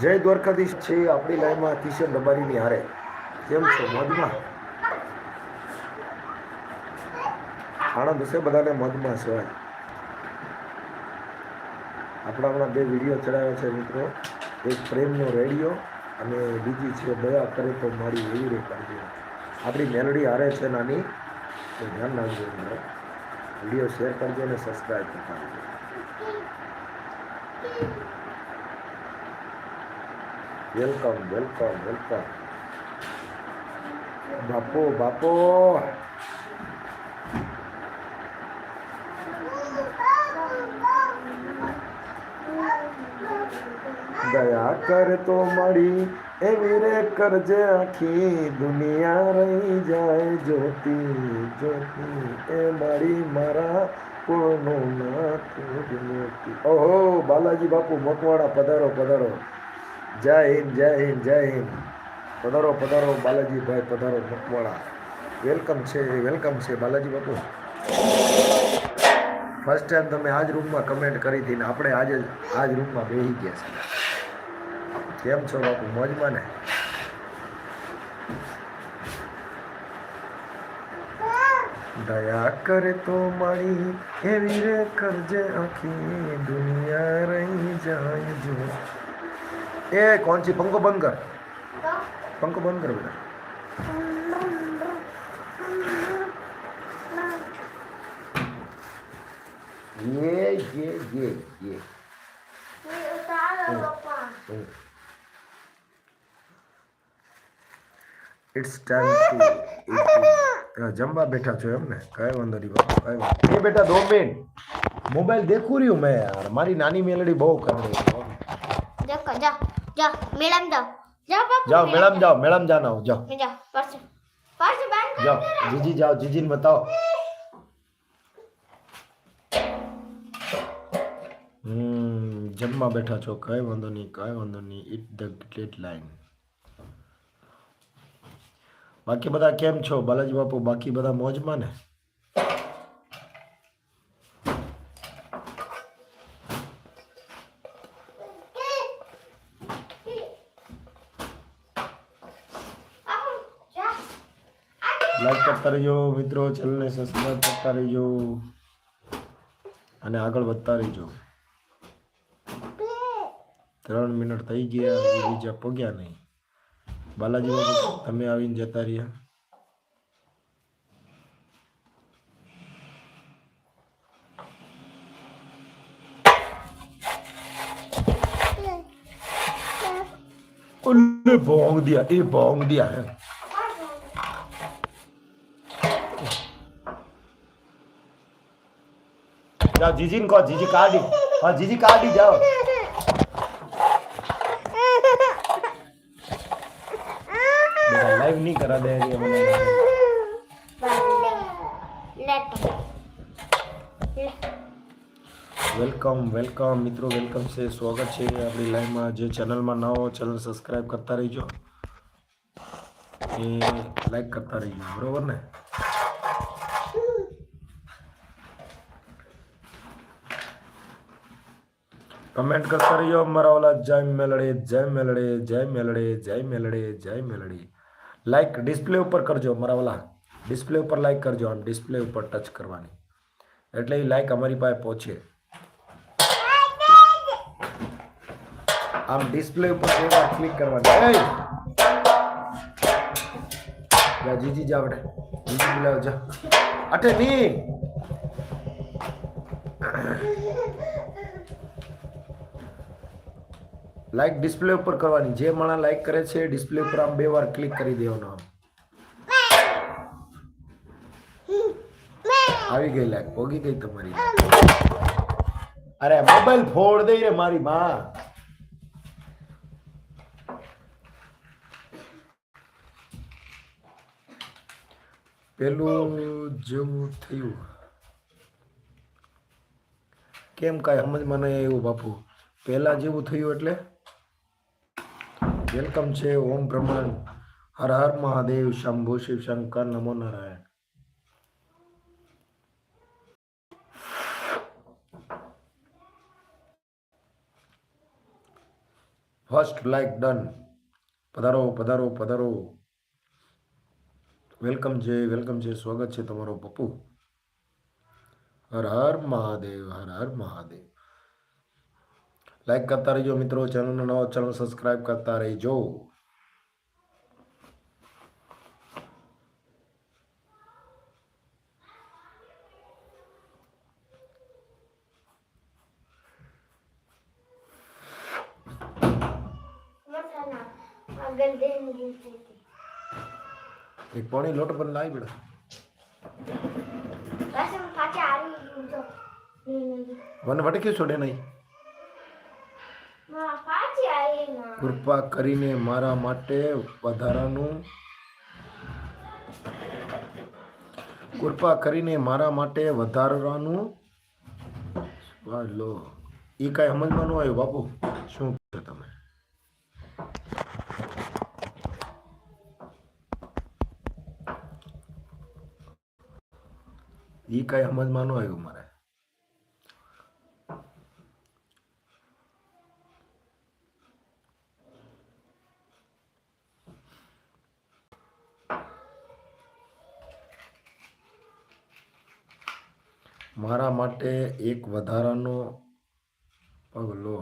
જય દ્વારકાધીશ છે આપણી લાઈનમાં કિશન રબારીની હારે. કેમ છો? મધમાં આનંદ હશે બધાને મધમાં છે આપણા હમણાં બે વીડિયો ચડાવ્યા છે મિત્રો. એક પ્રેમનો રેડિયો અને બીજી છે દયા કરે તો મારી એવી રે કરજો. આપણી મેલડી હારે છે નાની. તો ધ્યાન રાખજો મિત્રો. વીડિયો શેર કરજો અને સબસ્ક્રાઈબ કરતા રહેજો. વેલકમ વેલકમ વેલકમ બાપો બાપો દયા કર તો મળી એવી રે કરજે આખી દુનિયા રહી જાય જોતી જોતી એ મારી મારા કોનો નાથ મોતી ઓહો બાલાજી બાપુ મકવાડા પધારો પધારો જય હિન્દ જય હિન્દ જય હિન્દ. પધારો પધારો, બાલાજીભાઈ, પધારો મકવાડા વેલકમ છે વેલકમ છે, બાલાજી બાપુ. ફર્સ્ટ ટાઈમ તમે આ જ રૂમમાં કમેન્ટ કરી હતી ને આપણે આજે આ જ રૂમમાં બેસી ગયા છે. કેમ છો બાપુ? મોજમાં ને? દયા કરે તો મારી એવી રે કરજે આખી દુનિયા રહી જાય જો. એ કોણ છે પંખો બંધ કર પંખો બંધ કર બેટા ये ये ये ये ઇટ્સ ટાઈમ ટુ જમવા બેઠા છો એમ ને કઈ વાંધો નહીં બાપુ કઈ વાંધો નહીં. એ બેટા દો મિનિટ મોબાઈલ દેખું રહ્યું મેં યાર મારી નાની મેલડી બહુ કરી રહી જા જાઓ. જાઓ જાઓ મેળામ જાઓ. મેળામ જાઓ જાઓ. પરસ જાઓ જીજી જાઓ બતાવો. જમવા બેઠા છો કઈ વાંધો નહીં કઈ વાંધો નહીં. ઇટ ધ ગ્રેટ લાઈન બાકી બધા કેમ છો? બાલાજી બાપુ બાકી બધા મોજમાં ને? રહેજો મિત્રો ચેનલને સબસ્ક્રાઈબ કરતા રહેજો. અને આગળ વધતા રહેજો. ત્રણ મિનિટ થઈ ગયા બીજા પગ્યા નહીં. બાલાજી તમે આવીને જતા રહ્યા. ઓલે ભોંગ દિયા એ ભોંગ દિયા હે. જાઓ જીજીને કહો જીજી કાઢી હા જીજી કાઢી જાઓ બેટા લાઈવ નહીં કરા દે રહી મને लेट વેલકમ વેલકમ મિત્રો વેલકમ છે સ્વાગત છે આપણી લાઈવમાં જે ચેનલમાં નવો ચેનલ સબસ્ક્રાઈબ કરતા રહીજો એ લાઈક કરતા રહીજો બરોબર ને કમેન્ટ કરતા રહીજો અમારા ઓલા જય મેલડે જય મેલડે જય મેલડે જય મેલડે જય મેલડી લાઈક ડિસ્પ્લે ઉપર કરજો અમારા ઓલા ડિસ્પ્લે ઉપર લાઈક કરજો આમ ડિસ્પ્લે ઉપર ટચ કરવાની એટલે એ લાઈક અમારી પાસે પહોંચે આમ ડિસ્પ્લે ઉપર બે વાર ક્લિક કરવાની એય! જા જીજી જા બેટા જીજી બોલાવો જા અટે ની લાઈક ડિસ્પ્લે ઉપર કરવાની. જે માણસ લાઈક કરે છે ડિસ્પ્લે ઉપર આમ બે વાર ક્લિક કરી દેવાનો આમ. આવી ગઈ લાઈક પોગી ગઈ તમારી. અરે મોબાઈલ ફોડ દઈ રે મારી માં. પેલું જેવું થયું. કેમ કાંઈ સમજમાં નહીં એવું બાપુ? પહેલા જેવું થયું એટલે? વેલકમ છે ઓમ બ્રહ્માંડ હર હર મહાદેવ શંભુ શિવ શંકર નમો નારાયણ ફર્સ્ટ લાઈક ડન પધારો પધારો પધારો વેલકમ છે વેલકમ છે સ્વાગત છે તમારો પપ્પુ હર હર મહાદેવ હર હર મહાદેવ લાઈક કરતા રહેજો મિત્રો ચેનલનો નવો ચેનલ સબસ્ક્રાઈબ કરતા રહેજો. એક પાણી લોટ પણ લાવી બેડા. વન વટકી છોડે નહીં. કૃપા કરીને મારા માટે વધારાનું કૃપા કરીને મારા માટે વધારાનું આ લો. એ કાંઈ સમજમાં ન આવ્યું, બાપુ. શું છે તમે? એ કાંઈ સમજમાં ન આવ્યું મારે. મારા માટે એક વધારાનો પગલો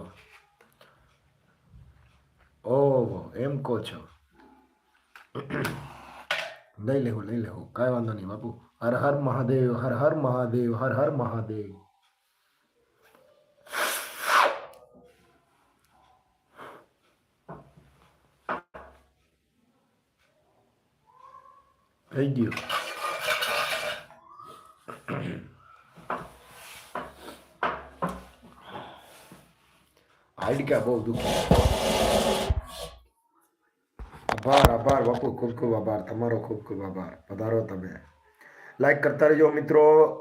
ઓહો, એમ કહો છો. લઈ લેવું લઈ લેવું કાંઈ વાંધો નહીં બાપુ. હર હર મહાદેવ, હર હર મહાદેવ, હર હર મહાદેવ. થઈ ગયું. હાડકા બહુ દુખે આભાર આભાર બાપુ ખૂબ ખૂબ આભાર તમારો ખૂબ ખૂબ આભાર પધારો તમે લાઈક કરતા રહેજો, મિત્રો.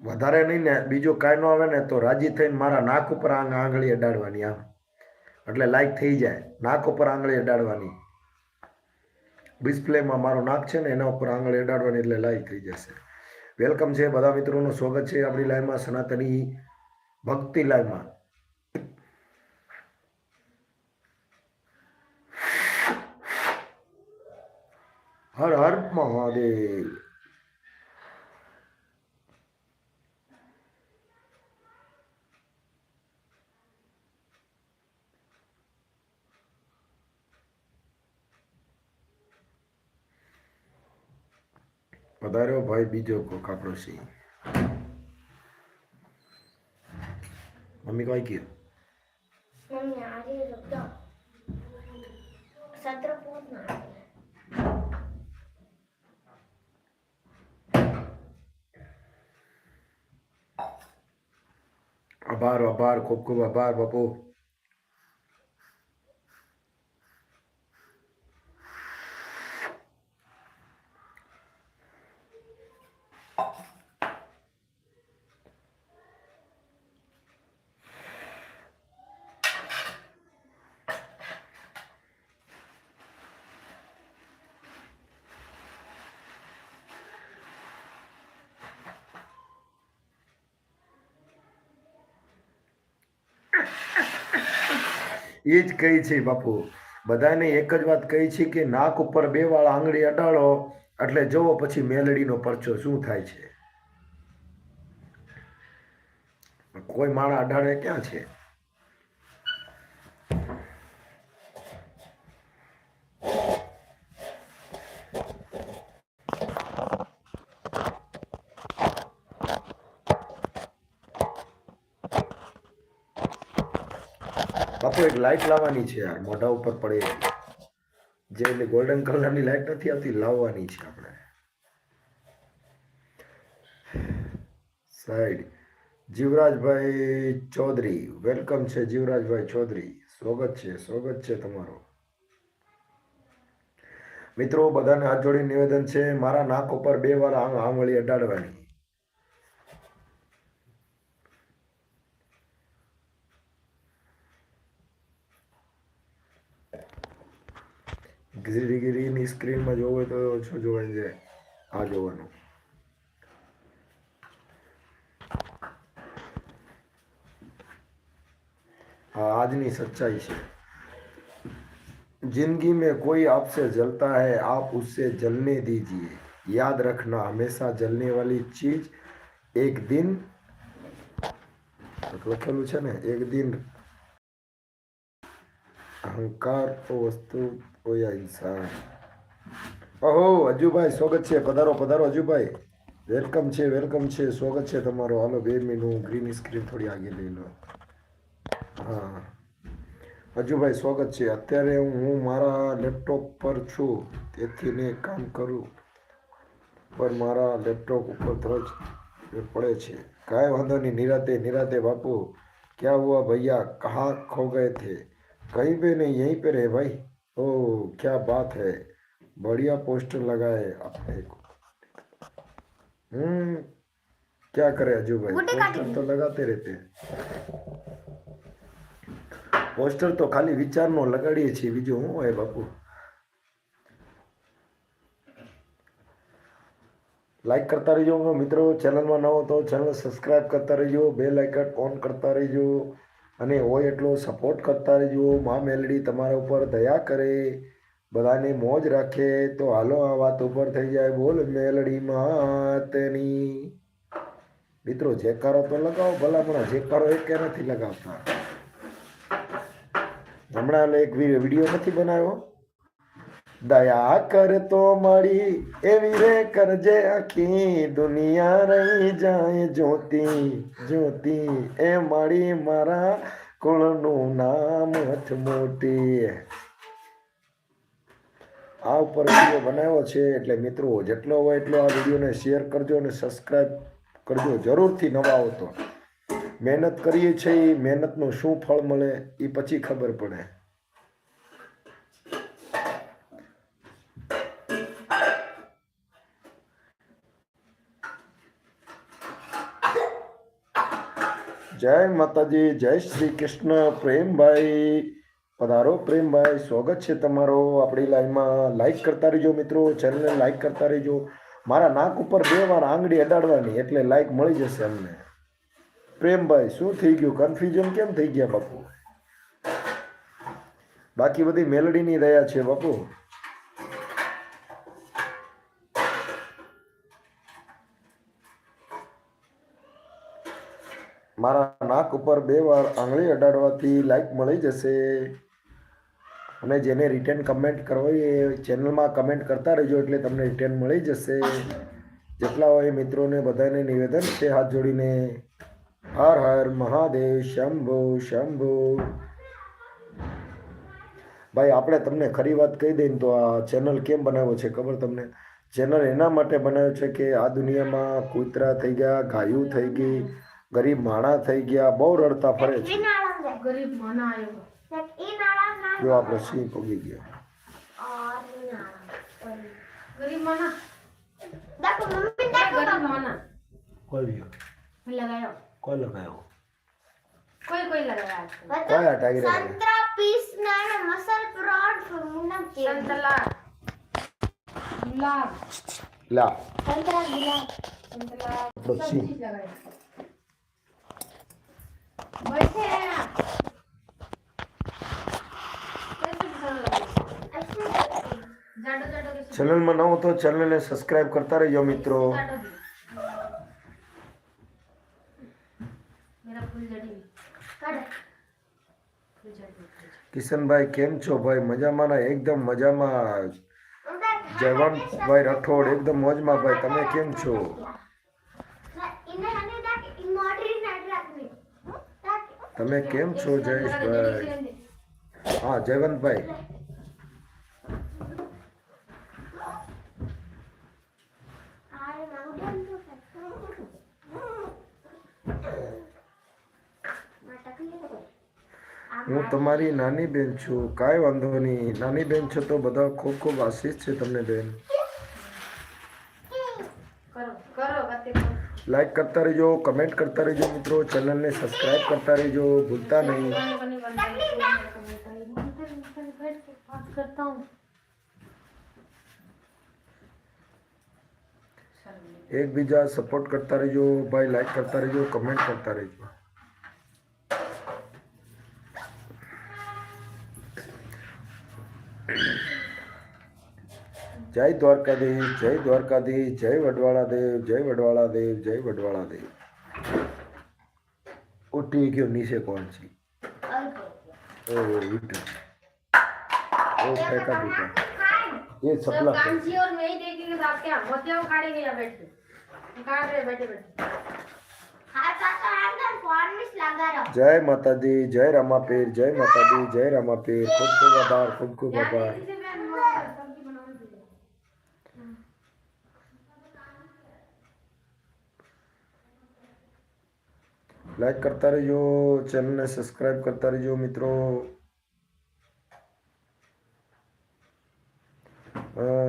વધારે નહીં ને, બીજું કાંઈ ન આવે ને, તો રાજી થઈને મારા નાક ઉપર આંગ આંગળી અડાડવાની આમ એટલે લાઈક થઈ જાય. નાક ઉપર આંગળી અડાડવાની. ડિસ્પ્લેમાં મારું નાક છે ને, એના ઉપર આંગળી અડાડવાની એટલે લાઈક થઈ જશે. વેલકમ છે, બધા મિત્રોનું સ્વાગત છે આપણી લાઈવમાં સનાતની ભક્તિ લાઈવમાં હર હર મહાદેવ. પધાર્યો ભાઈ બીજો કોક આપણો સિંહ. મમ્મી કઈ કયું આભાર આભાર ખૂબ ખૂબ આભાર બાપુ એ જ કહી છે બાપુ. બધાને એક જ વાત કહી છે કે નાક ઉપર બે વાળા આંગળી અડાડો એટલે જોવો પછી મેલડીનો પરચો શું થાય છે. કોઈ માણા અડાડે ક્યાં છે? બાપુ, એક લાઈટ લાવવાની છે યાર, મોઢા ઉપર પડે જે ગોલ્ડન કલરની લાઇટ નથી આવતી, લાવવાની છે આપણે. સાઈડ જીવરાજભાઈ ચૌધરી વેલકમ છે જીવરાજભાઈ ચૌધરી. સ્વાગત છે સ્વાગત છે તમારો. મિત્રો, બધાને હાથ જોડી નિવેદન છે, મારા નાક ઉપર બે વાર આંગ આંગળી અડાડવાની. સ્ક્રીનમાં જોવું હોય તો ઓછું જોવાય છે આ જોવાનું આ આજની સચ્ચાઈ છે जिंदगी में कोई आपसे जलता है आप उससे जलने दीजिए याद रखना हमेशा जलने वाली चीज एक दिन લખેલું છે ને એક દિન અહંકાર તો વસ્તુ ઓયા ઇન્સાન ઓહો અજુભાઈ, સ્વાગત છે. પધારો પધારો, અજુભાઈ. વેલકમ છે વેલકમ છે. સ્વાગત છે તમારો. હાલો, બે મિનિટ હું ગ્રીન સ્ક્રીન થોડી આગી લઈ લો હા. અજુભાઈ, સ્વાગત છે. અત્યારે હું મારા લેપટોપ પર છું. તેથી મેં કામ કરું. પણ મારા લેપટોપ ઉપર ધ્રજ પડે છે. કાંઈ વાંધો નહીં. નિરાતે નિરાતે, બાપુ. ક્યાં હુઆ ભૈયા? કહા ખો ગયે થે. કહીં પે નહીં યહીં પે રહે ભાઈ? ઓ ક્યાં બાત હૈ? बढ़िया पोस्टर लगा है आपने को हम्म क्या करे अजू भाई गुड्डे काटी पोस्टर तो लगाते रहते हैं પોસ્ટર તો ખાલી વિચારનો લગાડીએ છીએ બીજું શું હોય બાપુ લાઈક કરતા રહીજો મિત્રો ચેનલમાં ન હો તો ચેનલ સબસ્ક્રાઇબ કરતા રહેજો બે લાઇકન ઓન કરતા રહેજો અને હોય એટલો સપોર્ટ કરતા રહેજો મા મેલડી તમારા ઉપર દયા કરે બધાને મોજ રાખે. તો હાલો આ વાત ઉપર થઈ જાય. બોલ મેલડી માતની. મિત્રો જેકારો તો લગાવો ભલામણા જેકારો એક નથી લગાવતા? હમણાં એક વીડિયો નથી બનાવ્યો? દયા કર તો મળી, એવી રે કરજે આખી દુનિયા રહી જાય જ્યોતિ જ્યોતિ, એ મળી મારા કુળનું નામ હથ મોટી આ ઉપર વીડિયો બનાવ્યો છે, એટલે મિત્રો, જેટલો હોય એટલો આ વિડીયોને શેર કરજો અને સબસ્ક્રાઈબ કરજો. જરૂરથી નવા હો તો. મહેનત કરીએ છીએ એ મહેનતનું શું ફળ મળે એ પછી ખબર પડે. જય માતાજી, જય શ્રી કૃષ્ણ, પ્રેમભાઈ. પધારો. પ્રેમભાઈ, સ્વાગત છે તમારો. આપણી લાઈનમાં લાઈક કરતા રહેજો મિત્રો. ચેનલને લાઈક કરતા રહેજો. મારા નાક ઉપર બે વાર આંગળી અડાડવાની, એટલે લાઈક મળી જશે અમને. પ્રેમભાઈ, શું થઈ ગયું? કન્ફ્યુઝન કેમ થઈ ગયા બાપુ? બાકી બધી મેલડીની રહ્યા છે બાપુ. મારા નાક ઉપર બે વાર આંગળી અડાડવાથી લાઈક મળી જશે. અને જેને રિટર્ન કમેન્ટ કરવી એ ચેનલમાં કમેન્ટ કરતા રહેજો એટલે તમને રિટર્ન મળી જશે. જેટલા હોય મિત્રોને બધાને નિવેદન છે, હાથ જોડીને. હર હર મહાદેવ, શંભો શંભો. ભાઈ, આપણે તમને ખરી વાત કહી દઈએ તો આ ચેનલ કેમ બનાવ્યો છે ખબર તમને? ચેનલ એના માટે બનાવ્યો છે કે આ દુનિયામાં કૂતરા થઈ ગયા, ગાયું થઈ ગઈ, ગરીબ માણા થઈ ગયા, બહુ રડતા ફરે છે. ગરીબ માણા આવ્યો. જો આપણે સિંહ પગી ગયો. ગરીબ માના દાખલો મમ્મી દાખલો ગરીબ માના કોઈ લગાયો? કોઈ લગાયો? કોઈ કોઈ લગાયા છે. ટાઈગર સંતરા પીસ ના એને મસાલ પરોઠ કે સંતલા ગુલાબ. લા. સંતરા ગુલાબ. સંતલા આપણો सब સિંહ ચેનલમાં ન હો તો ચેનલને સબસ્ક્રાઇબ કરતા રહેજો મિત્રો. કિશનભાઈ કેમ છો ભાઈ? મજામાં ના? એકદમ મજામાં. જયવંતભાઈ રાઠોડ એકદમ મોજમાં ભાઈ. તમે કેમ છો? તમે કેમ છો જયેશભાઈ? હા જયવંતભાઈ. હું તમારી નાની બેન છું કાંઈ વાંધો નહીં નાની બેન છો તો બધા ખૂબ ખૂબ આશીષ છે તમને બેન લાઈક કરતા રહેજો કમેન્ટ કરતા રહેજો મિત્રો ચેનલને સબસ્ક્રાઈબ કરતા રહેજો ભૂલતા નહીં એકબીજા સપોર્ટ કરતા રહેજો ભાઈ લાઈક કરતા રહેજો કમેન્ટ કરતા રહેજો જય દ્વારકાધીશ જય દ્વારકાધીશ જય વડવાળા દેવ જય વડવાળા દેવ જય વડવાળા દેવ उठी क्यों नीचे कौन सी ओ उठ ओ फेंका दूंगा ये सब सपला कांची और मैं ही देखेंगे तो आपके यहाँ मोतिया उखाड़ेंगे यहाँ बैठ के उखाड़ रहे बैठे बैठे હા કાકા અંદર ફોર્મિસ લગાડો जय माता दी जय रामापीर जय माता दी जय रामापीर खूब खूब आभार खूब खूब यहाँ आभार લાઈક કરતા રહેજો ચેનલને સબસ્ક્રાઇબ કરતા રહેજો મિત્રો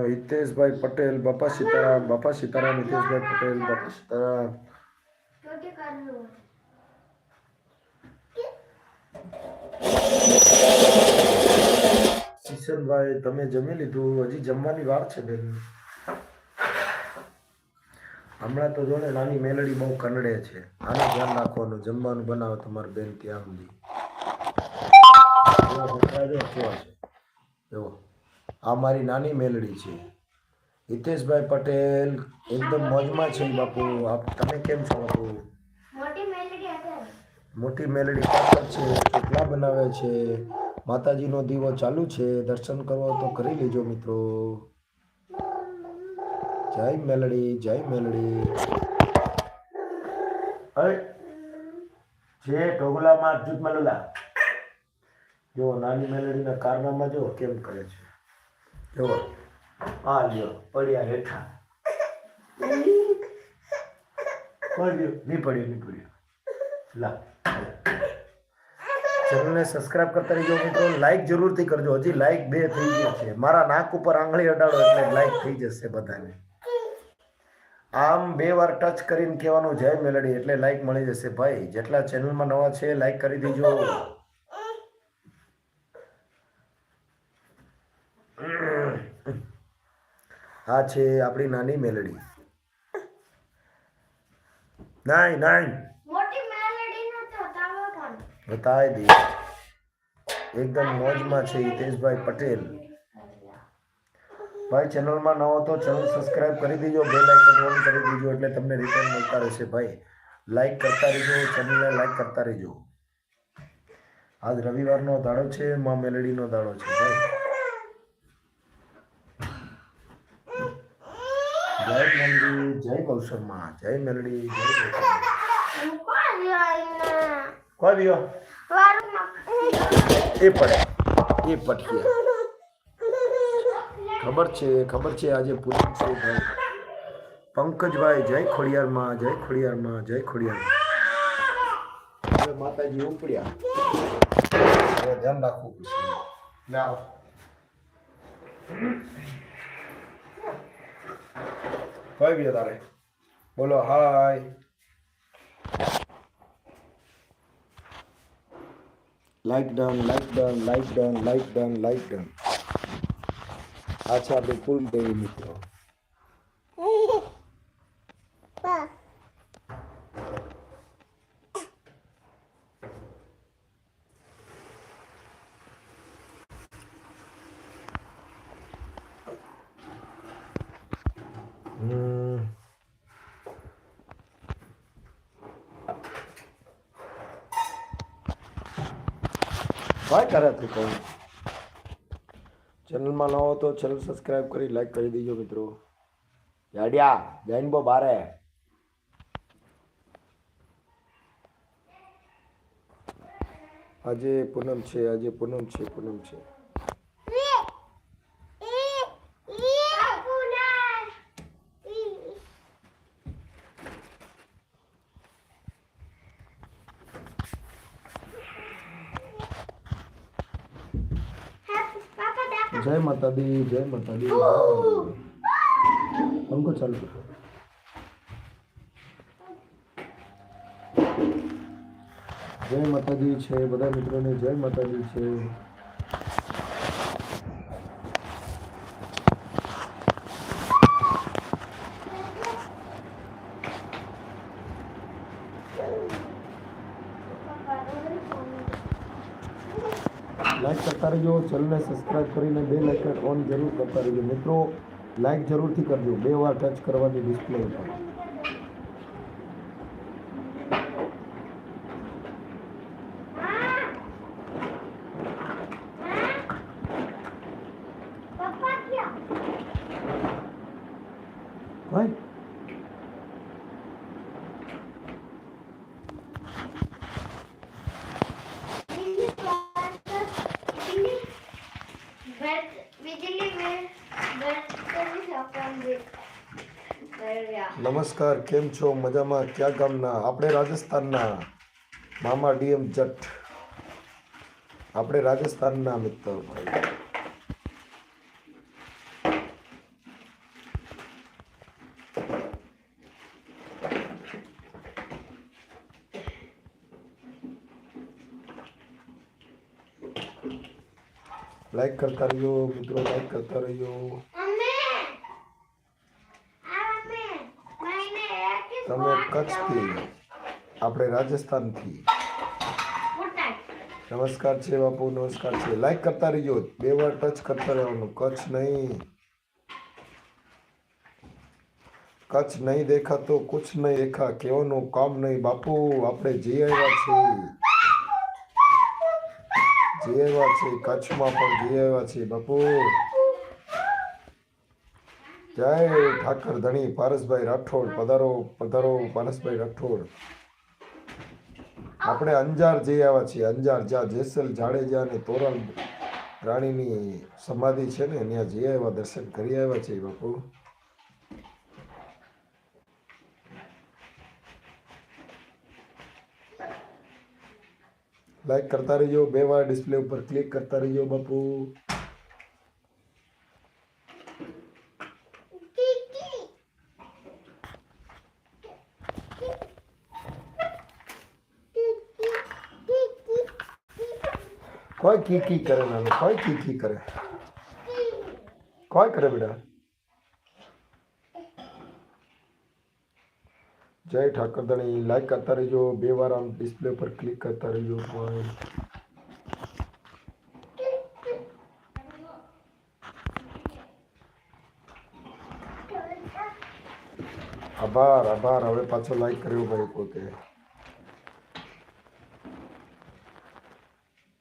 હિતેશભાઈ પટેલ બાપા સીતારામ બાપા સીતારામ હિતેશભાઈ પટેલ બાપા સીતારામ કિશનભાઈ તમે જમી લીધું? હજી જમવાની વાર છે બેન. હમણાં તો જો ને નાની મેલડી બહુ કનડે છે. આને ધ્યાન રાખવાનું જમવાનું બનાવો તમારે બેન ત્યાં સુધી. કેવા છે? જુઓ આ મારી નાની મેલડી છે. હિતેશભાઈ પટેલ એકદમ મોજમાં છે બાપુ. આપ તમે કેમ છો બાપુ? મોટી મેલડી હતી મોટી મેલડી પાછળ છે કેટલા બનાવે છે. માતાજીનો દીવો ચાલુ છે. દર્શન કરો તો કરી લેજો મિત્રો. જય મેલડી જય મેલડી. જે ઢોગલામાં જૂથ મલોલા જો નાની મેલડીના કારનામાં જો કેમ કરે છે? જો, આ લ્યો, પડ્યા હેઠા. પડ્યો નહીં પડ્યો નહીં પડ્યો લા. ચેનલને સબસ્ક્રાઇબ કરતા રહેજો મિત્રો. લાઈક જરૂરથી કરજો. હજી લાઈક બે થઈ ગઈ છે. મારા નાક ઉપર આંગળી અડાડો એટલે લાઈક થઈ જશે બધાને. આમ બે વાર ટચ કરીને કહેવાનું જય મેલડી એટલે લાઈક મળી જશે ભાઈ. જેટલા ચેનલમાં નવા છે લાઈક કરી દેજો. આ છે આપણી નાની મેલડી. નાઈ નાઈ બતાવી દઈએ એકદમ મોજમાં છે હિતેશભાઈ પટેલ. ભાઈ ચેનલમાં નવો તો ચેનલ સબસ્ક્રાઇબ કરી દેજો બે લાઇકન ઓન કરી દેજો એટલે તમને રિટર્ન મળતા રહેશે ભાઈ. લાઈક કરતા રહેજો ચેનલને લાઈક કરતા રહેજો. આજ રવિવારનો દાડો છે મા મેલડીનો દાડો છે ભાઈ. જય મંદી જય ગૌશર્મા જય મેલડી જય કોઈ વારમાં એ પડે એ પટકી. ખબર છે ખબર છે આજે પૂનમ છે ભાઈ. પંકજભાઈ, જય ખોડિયારમાં જય ખોડિયારમાં જય ખોડિયારમાં. હવે માતાજી ઉપડ્યા. ધ્યાન રાખવું પડશે. લે આવો. કઈ બીજા તારે. બોલો, hi. Like done like done like done like done like done પાછા આપણે કુલદેવી મિત્રો Vai, cara, tu? ચેનલમાં ન હો તો ચેનલ સબસ્ક્રાઇબ કરી લાઈક કરી દેજો મિત્રો. જાડિયા, જૈન બો બારે. આજે પૂનમ છે, આજે પૂનમ છે પૂનમ છે. જય માતા દી જય માતા દી हमको चालू करो જય માતાજી છે બધા મિત્રોને જય માતાજી છે લાઈક કરતા રહેજો, ચેનલને સબસ્ક્રાઇબ કરીને બે લાઇકન ઓન જરૂર કરતા રહેજો. મિત્રો લાઈક જરૂરથી કરજો. બે વાર ટચ કરવાની ડિસ્પ્લે ઉપર. નમસ્કાર, કેમ છો? મજામાં? ક્યાં ગામના? આપણે રાજસ્થાનના. મામા ડીએમ જટ. આપણે રાજસ્થાનના મિત્ર ભાઈ. લાઈક કરતા રહીજો મિત્રો લાઈક કરતા રહીજો તમે કચ્છથી આપણે રાજસ્થાનથી નમસ્કાર છે બાપુ, નમસ્કાર છે. લાઈક કરતા રહીજો. બે વાર ટચ કરતા રહેવાનું. કચ્છ નહીં. કચ્છ નહીં દેખા તો કુછ નહીં દેખા. કેવાનું કામ નહીં. બાપુ, આપણે જઈ આવ્યા છીએ જઈ આવ્યા છીએ, કચ્છમાં પણ જઈ આવ્યા છીએ, બાપુ. જય ઠાકર ધણી, પારસભાઈ રાઠોડ, પધારો પધારો પારસભાઈ રાઠોડ. આપણે અંજાર જઈ આવ્યા છીએ. અંજાર જ્યાં જેસલ જાડેજા અને તોરલ રાણીની સમાધિ છે ને ત્યાં જઈ આવ્યા, દર્શન કરી આવ્યા છીએ બાપુ. લાઈક કરતા રહીજો, બે વાર ડિસ્પ્લે ઉપર ક્લિક કરતા રહીજો બાપુ. કોઈ કી કી કરે નાનું, કોઈ કી કી કરે. કોઈ કરે બેટા. જય ઠાકરધણી લાઈક કરતા રહેજો, બે વાર આમ ડિસ્પ્લે પર ક્લિક કરતા રહેજો કોઈ આભાર આભાર. હવે પાછો લાઈક કર્યો ભાઈ પોતે.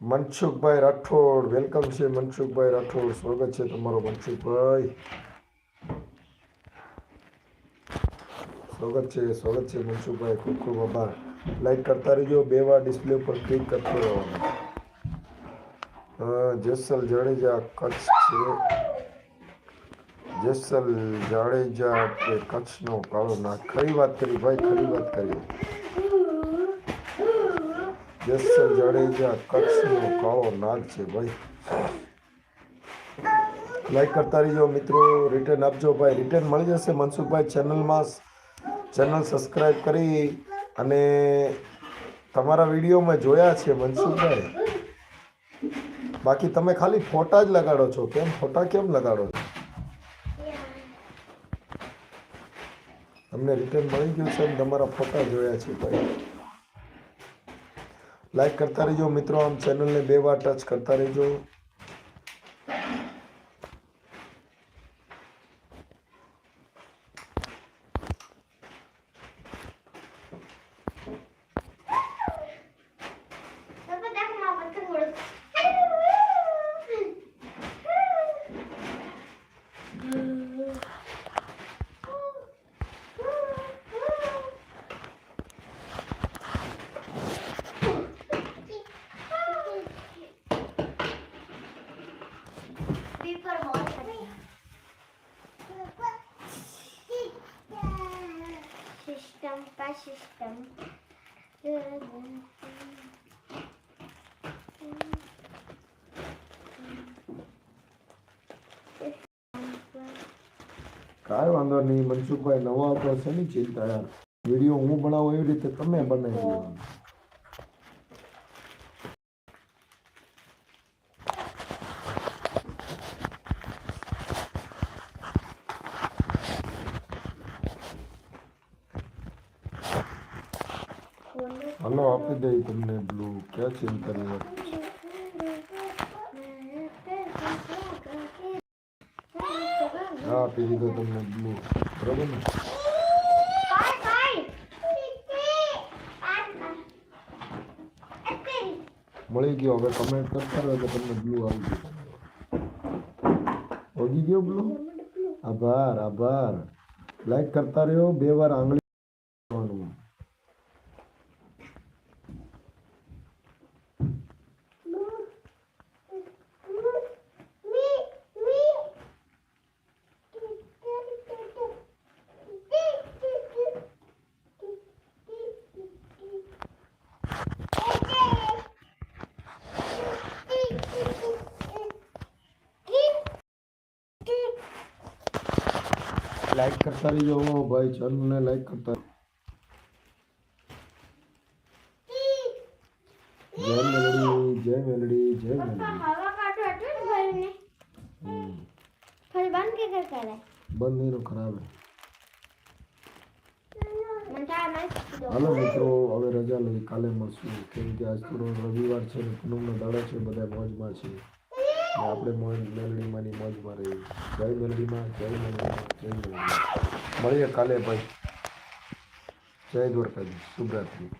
મનસુખભાઈ રાઠોડ, વેલકમ છે મનસુખભાઈ રાઠોડ, સ્વાગત છે તમારો મનસુખભાઈ. સ્વાગત છે સ્વાગત છે મનસુખભાઈ, ખૂબ ખૂબ આભાર. લાઈક કરતા રહીજો, બે વાર ડિસ્પ્લે ઉપર ક્લિક કરતો રહેવાનું. જેસલ જાડેજા કચ્છ છે. જેસલ જાડેજા કે કચ્છનો કાળો નાગ ખરી વાત કરી, ભાઈ, ખરી વાત કરી. જેસલ જાડેજા કચ્છનો કાળો નાગ છે ભાઈ. લાઈક કરતા રહીજો મિત્રો રિટર્ન આપજો ભાઈ. રિટર્ન મળી જશે મનસુખભાઈ ચેનલમાં ચેનલ સબસ્ક્રાઈબ કરી અને તમારા વિડીયોમાં જોયા છે મનસુખભાઈ. બાકી તમે ખાલી ફોટા જ લગાડો છો. કેમ? ફોટા કેમ લગાડો છો? તમને રિટર્ન મળી ગયું છે તમારા ફોટા જોયા છે ભાઈ. લાઈક કરતા રહેજો મિત્રો આમ ચેનલને બે વાર ટચ કરતા રહેજો. કાંઈ વાંધો નહીં મનસુખભાઈ નવા આવતો છે ને ચિંતા યાર? વીડિયો હું બનાવું એવી રીતે તમે બનાવી દેવાનું હલો આપી દઈ તમને બ્લુ ક્યાં ચિંતા વાત આપી દીધો તમને બ્લુ બરોબર ને મળી ગયો. હવે કમેન્ટ કરતા રહો તો તમને બ્લુ આવી ગયો. ઓગી ગયો બ્લુ આભાર આભાર. લાઈક કરતા રહ્યો. બે વાર આંગળી કરવાનું. લાઈક કરતા રહીજો ભાઈ ચેનલને લાઈક કરતા જય મેલડી જય મેલડી જય મેલડી. બંધ કે કર કરે? બંધ નહીં ખરાબ. હાલો મિત્રો હવે રજા લઈ કાલે મળશું. કેમ કે આજ થોડો રવિવાર છે પૂનમનો દાડો છે બધા મોજમાં છે. આપણે મેલડીમાંની મોજમાં રહીએ. જય મેલડીમાં જય મેલડીમાં જય મેલડીમાં. મળીએ કાલે ભાઈ. જય દ્વારકાજી શુભરાત્રી.